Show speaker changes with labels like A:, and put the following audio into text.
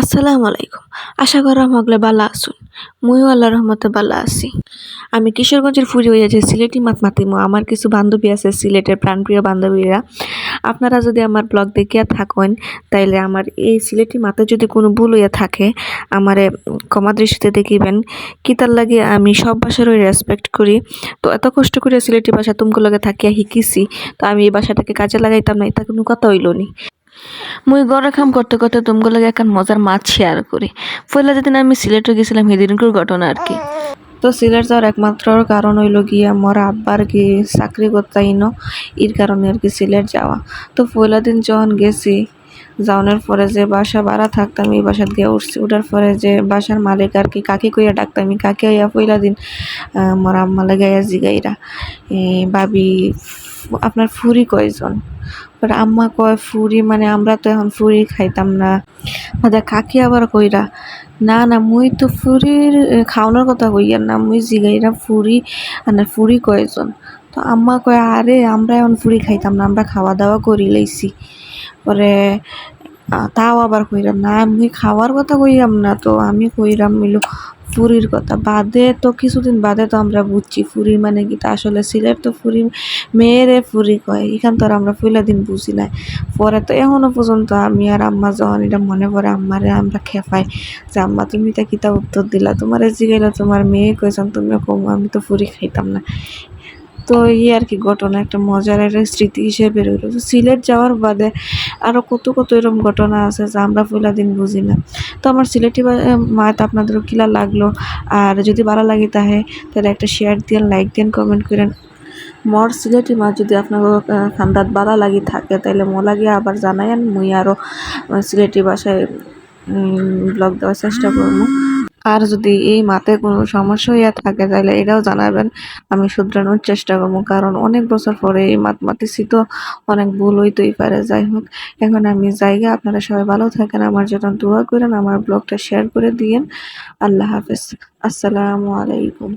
A: আসসালামু আলাইকুম। আশা করা মগলে বালা আসুন মুইও আল্লাহ রহমতে বালা আছি। আমি কিশোরগঞ্জের ফুরি হয়ে যে সিলেটি মাত মাতিমো, আমার কিছু বান্ধবী আছে সিলেটের প্রাণপ্রিয় বান্ধবীরা। আপনারা যদি আমার ব্লগ দেখিয়া থাকেন, তাইলে আমার এই সিলেটি মাতে যদি কোনো ভুল হইয়া থাকে, আমারে ক্ষমা দৃষ্টিতে দেখিবেন। কি তার লাগে আমি সব ভাষারই রেসপেক্ট করি। তো এত কষ্ট করে সিলেটি ভাষা তুমকো লগে থাকিয়া শিকিছি তো আমি এই ভাষাটাকে কাজে লাগাইতাম না, এটা কোনো কথা হইল মুই গড়ে কাম করতে করতে তুমগো লাগে একটা মজার মাছ শেয়ার করি। পয়লা যেদিন আমি সিলেটে গেছিলাম, সেদিনকার ঘটনা আর কি। তো সিলেট যাওয়ার একমাত্র কারণ হইল গিয়া মোর আব্বার কি চাকরি করতাই ন এর কারণে আর কি সিলেট যাওয়া। তো পয়লা দিন যখন গেছি যাওয়ানোর পরে যে বাসা ভাড়া থাকতাম, এই বাসাত গিয়ে উঠছি। উঠার পরে যে বাসার মালিক আর কি কাকি কইয়া ডাকতাম কাকি আইয়া পয়লা দিন মোর আম্মা লাগে জিগাইরা ভাবি আপনার ফুরি কয়জন? আম্মা কয়, ফুরি মানে আমরা তো এখন ফুরি খাইতাম না। আদা কাকি আবার কইরা, না না, মুই তো ফুরির খাওয়ানোর কথা কইয়ার না, মুই জিগাইরা ফুরি মানে ফুরি কয়জন? তো আম্মা কয়, আরে, আমরা এখন ফুরি খাইতাম না, আমরা খাওয়া দাওয়া করি লইছি। পরে তাও আবার কইরাম না আমি খাওয়ার কথা কইরাম না। তো আমি কইরাম, মিলো ফুরির কথা। বাদে তো কিছুদিন বাদে তো আমরা বুঝছি ফুরি মানে কি? তা আসলে সিলেট তো ফুরি মেয়েরে ফুরি কয়। এখান তো আর আমরা ফুলা দিন বুঝি নাই। পরে তো এখনও পর্যন্ত আমি আর আম্মা যখন এটা মনে পড়ে, আম্মারে আমরা খেপাই যে, আম্মা, তুমি তা কিতা উত্তর দিলা? তোমার জিগাইলা তোমার মেয়ে কয়েছেন তুমি কম আমি তো ফুরি খাইতাম না। তো এই আর কি ঘটনা, একটা মজার একটা স্মৃতি হিসেবে রইল। তো সিলেট যাওয়ার বাদে আরও কত কত এরকম ঘটনা আছে যা আমরা পয়লা দিন বুঝি না। তো আমার সিলেটি মাত আপনাদেরও কিলা লাগল। আর যদি ভালো লাগে তাহে, তাহলে একটা শেয়ার দিন লাইক দিন কমেন্ট করেন। মোর সিলেটি মাছ যদি আপনার খান্দাত ভালো লাগি থাকে তাহলে মো লাগে আবার জানাইন মুই আরও সিলেটি ভাষায় ব্লগ দেওয়ার চেষ্টা করব। আর যদি এই মাতে কোনো সমস্যা হইয়া থাকে, তাহলে এটাও জানাবেন। আমি শুধরানোর চেষ্টা করব, কারণ অনেক বছর পরে এই মাত মাতিছি তো অনেক ভুল হইতেই পারে। যাই হোক, এখন আমি জায়গা, আপনারা সবাই ভালো থাকেন, আমার জন্য দোয়া করেন, আমার ব্লগটা শেয়ার করে দিয়েন। আল্লাহ হাফেজ। আসসালামু আলাইকুম।